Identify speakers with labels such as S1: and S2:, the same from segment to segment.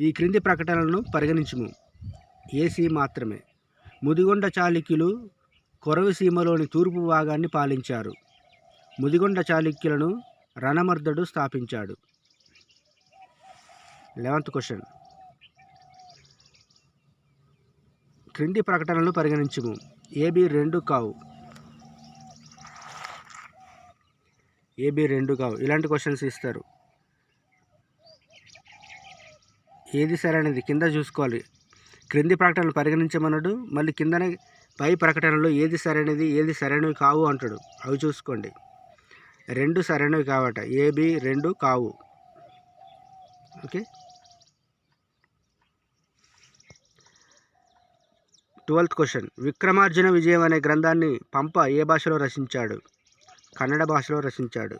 S1: ఈ క్రింది ప్రకటనలను పరిగణించుము. ఏసీ మాత్రమే. ముదిగొండ చాళుక్యులు కొరవసీమలోని తూర్పు భాగాన్ని పాలించారు. ముదిగొండ చాళుక్యులను రణమర్దడు స్థాపించాడు. Eleventh question. క్రింది ప్రకటనలు పరిగణించుము. ఏబి రెండు కావు. ఏబి రెండు కావు. ఇలాంటి క్వశ్చన్స్ ఇస్తారు. ఏది సరైనది కింద చూసుకోవాలి. క్రింది ప్రకటనలు పరిగణించమన్నాడు మళ్ళీ కిందనే పై ప్రకటనలో ఏది సరైనది ఏది సరైనవి కావు అంటాడు. అవి చూసుకోండి. రెండు సరైనవి కావట. ఏబి రెండు కావు. ఓకే? Twelfth question. విక్రమార్జున విజయం అనే గ్రంథాన్ని పంప ఏ భాషలో రచించాడు? కన్నడ భాషలో రచించాడు.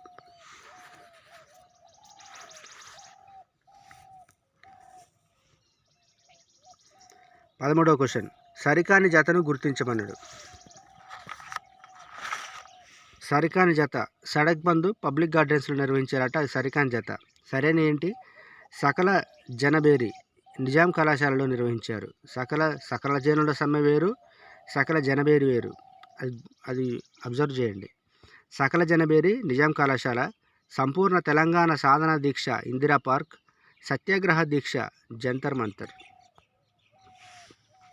S1: పదమూడవ క్వశ్చన్. సరికాని జతను గుర్తించమన్నాడు. సరికాని జత. సడక్ బంధు పబ్లిక్ గార్డెన్స్లో నిర్వహించారట అది సరికాని జత. సరైన ఏంటి? సకల జనబేరి నిజాం కళాశాలలో నిర్వహించారు. సకల సకల జనుల సమ్మె వేరు సకల జనబేరి వేరు. అది అది అబ్జర్వ్ చేయండి. సకల జనబేరి నిజాం కళాశాల సంపూర్ణ తెలంగాణ సాధన దీక్ష ఇందిరా పార్క్ సత్యాగ్రహ దీక్ష జంతర్ మంతర్.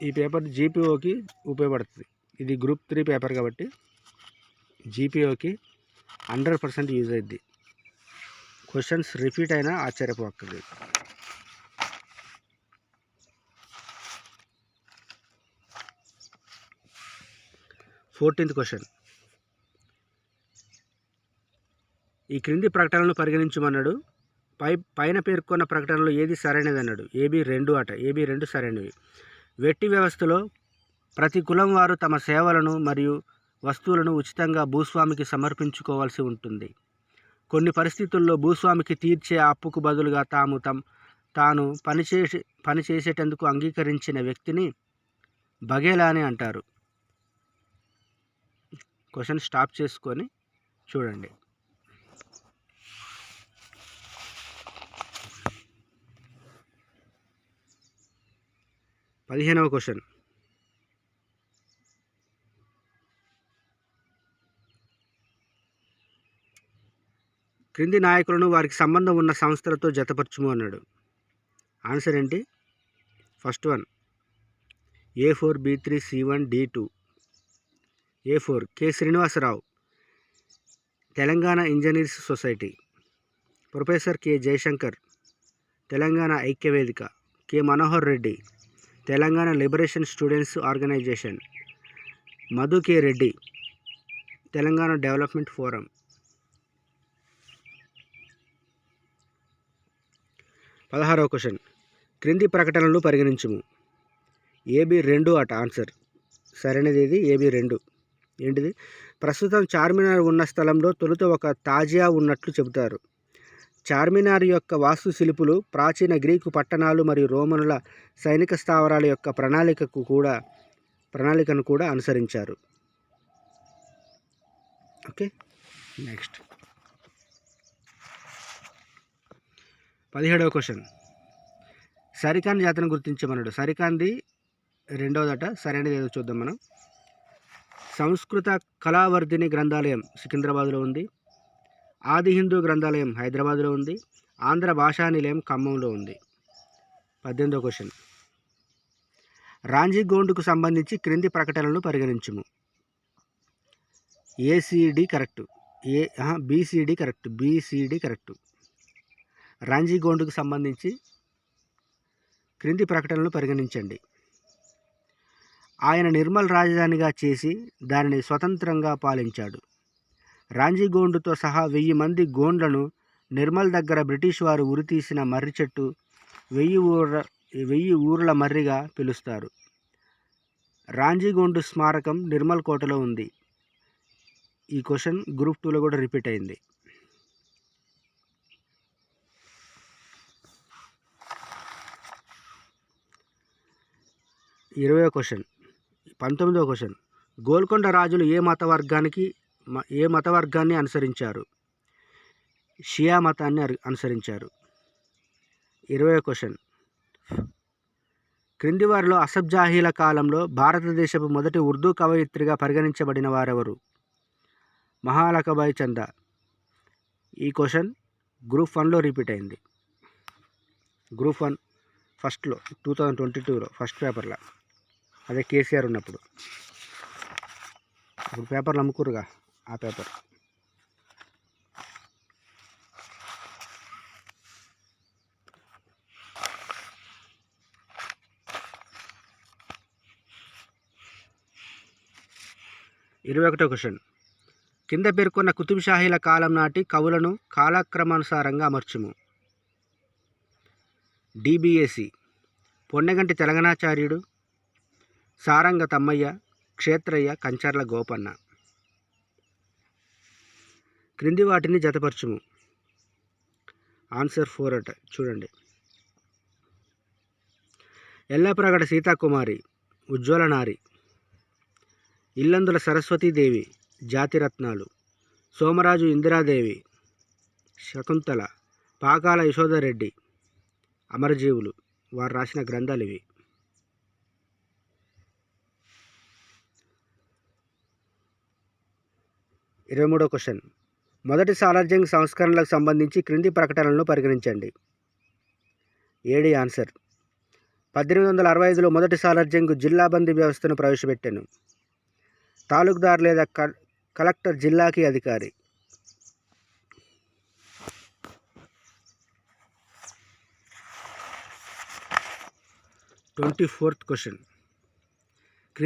S1: ఈ పేపర్ జీపీఓకి ఉపయోగపడుతుంది. ఇది గ్రూప్ త్రీ పేపర్ కాబట్టి జీపీఓకి హండ్రెడ్ పర్సెంట్ యూజ్ అయ్యిద్ది క్వశ్చన్స్ రిపీట్ అయినా ఆశ్చర్యపోక్కర్లేదు. ఫోర్టీన్త్ క్వశ్చన్ ఈ క్రింది ప్రకటనలు పరిగణించమన్నాడు. పై పైన పేర్కొన్న ప్రకటనలో ఏది సరైనది అన్నాడు. ఏబీ రెండు అట. ఏబీ రెండు సరైనవి. వెట్టి వ్యవస్థలో ప్రతి కులం వారు తమ సేవలను మరియు వస్తువులను ఉచితంగా భూస్వామికి సమర్పించుకోవాల్సి ఉంటుంది. కొన్ని పరిస్థితుల్లో భూస్వామికి తీర్చే అప్పుకు బదులుగా తాము తమ్ తాను పనిచేసి పని చేసేటందుకు అంగీకరించిన వ్యక్తిని బగేలా అని అంటారు. క్వశ్చన్ స్టాప్ చేసుకొని చూడండి. పదిహేనవ క్వశ్చన్. క్రింది నాయకులను వారికి సంబంధం ఉన్న సంస్థలతో జతపరచుము అన్నాడు. ఆన్సర్ ఏంటి? First one A four B three C one D two. A four K Srinivasarao Telangana engineers society. Professor K Jayashankar Telangana Aikyavedika K Manohar Reddy. Telangana liberation students organisation. Madhu K Reddy Telangana development forum. పదహారవ question. క్రింది ప్రకటనలు పరిగణించుము. AB రెండు అట answer. సరైనది ఇది AB రెండు. ఏంటిది? ప్రస్తుతం చార్మినార్ ఉన్న స్థలంలో తొలుత ఒక తాజియా ఉన్నట్లు చెబుతారు. చార్మినార్ యొక్క వాస్తుశిల్పులు ప్రాచీన గ్రీకు పట్టణాలు మరియు రోమనుల సైనిక స్థావరాల యొక్క ప్రణాళికకు కూడా ప్రణాళికను కూడా అనుసరించారు. Okay next. పదిహేడవ క్వశ్చన్. సరికాని జాతను గుర్తించమన్నాడు. సరికాంది రెండవదట సరైనది ఏదో చూద్దాం మనం. సంస్కృత కళావర్ధిని గ్రంథాలయం సికింద్రాబాద్లో ఉంది. ఆది హిందూ గ్రంథాలయం హైదరాబాద్లో ఉంది ఆంధ్ర భాషా నిలయం ఖమ్మంలో ఉంది. పద్దెనిమిదో క్వశ్చన్. రాంజీ గోండుకు సంబంధించి క్రింది ప్రకటనలను పరిగణించుము. ACD correct. A BCD correct. BCD correct. Ramji గోండుకు సంబంధించి క్రింది ప్రకటనలు పరిగణించండి. ఆయన నిర్మల్ రాజధానిగా చేసి దానిని స్వతంత్రంగా పాలించాడు. రాంజీగోండుతో సహా వెయ్యి మంది గోండ్లను నిర్మల్ దగ్గర బ్రిటిష్ వారు ఉరితీసిన మర్రి చెట్టు వెయ్యి ఊర వెయ్యి ఊర్ల మర్రిగా పిలుస్తారు. రాంజీగోండు స్మారకం నిర్మల్ కోటలో ఉంది. ఈ క్వశ్చన్ గ్రూప్ టూలో కూడా రిపీట్ అయింది. ఇరవై క్వశ్చన్ పంతొమ్మిదవ క్వశ్చన్ గోల్కొండ రాజులు ఏ మత వర్గానికి ఏ మత వర్గాన్ని అనుసరించారు? షియా మతాన్ని అనుసరించారు. ఇరవై క్వశ్చన్. క్రింది వారిలో అసబ్జాహీల కాలంలో భారతదేశపు మొదటి ఉర్దూ కవయిత్రిగా పరిగణించబడిన వారెవరు? మహాలకబాయి చందా. ఈ క్వశ్చన్ గ్రూప్ వన్లో రిపీట్ అయింది. గ్రూప్ వన్ ఫస్ట్లో టూ థౌజండ్ ట్వంటీ టూలో ఫస్ట్ పేపర్లో. అదే కేసీఆర్ ఉన్నప్పుడు. ఇప్పుడు పేపర్లు అమ్ముకురుగా ఆ పేపర్. ఇరవై ఒకటో క్వశ్చన్. కింద పేర్కొన్న కుతుబ్షాహీల కాలం నాటి కవులను కాలక్రమానుసారంగా అమర్చుము. డిబిఎసి పొన్నెగంటి తెలంగాణాచార్యుడు సారంగ తమ్మయ్య క్షేత్రయ్య కంచర్ల గోపన్న. క్రింది వాటిని జతపరచుము. ఆన్సర్ ఫోర్ అట చూడండి. ఎల్లప్రగడ సీతాకుమారి ఉజ్వల నారి. ఇల్లందుల సరస్వతీదేవి జాతిరత్నాలు సోమరాజు ఇందిరాదేవి శకుంతల పాకాల యశోదరెడ్డి అమరజీవులు వారు రాసిన గ్రంథాలు ఇవి. ఇరవై మూడో క్వశ్చన్. మొదటి సాలార్జంగ్ సంస్కరణలకు సంబంధించి క్రింది ప్రకటనలను పరిగణించండి. ఏడి ఆన్సర్. పద్దెనిమిది వందల అరవై ఐదులో మొదటి సాలార్జంగ్ జిల్లా బందీ వ్యవస్థను ప్రవేశపెట్టాను. తాలూక్దార్ లేదా క కలెక్టర్ జిల్లాకి అధికారి. Twenty fourth question.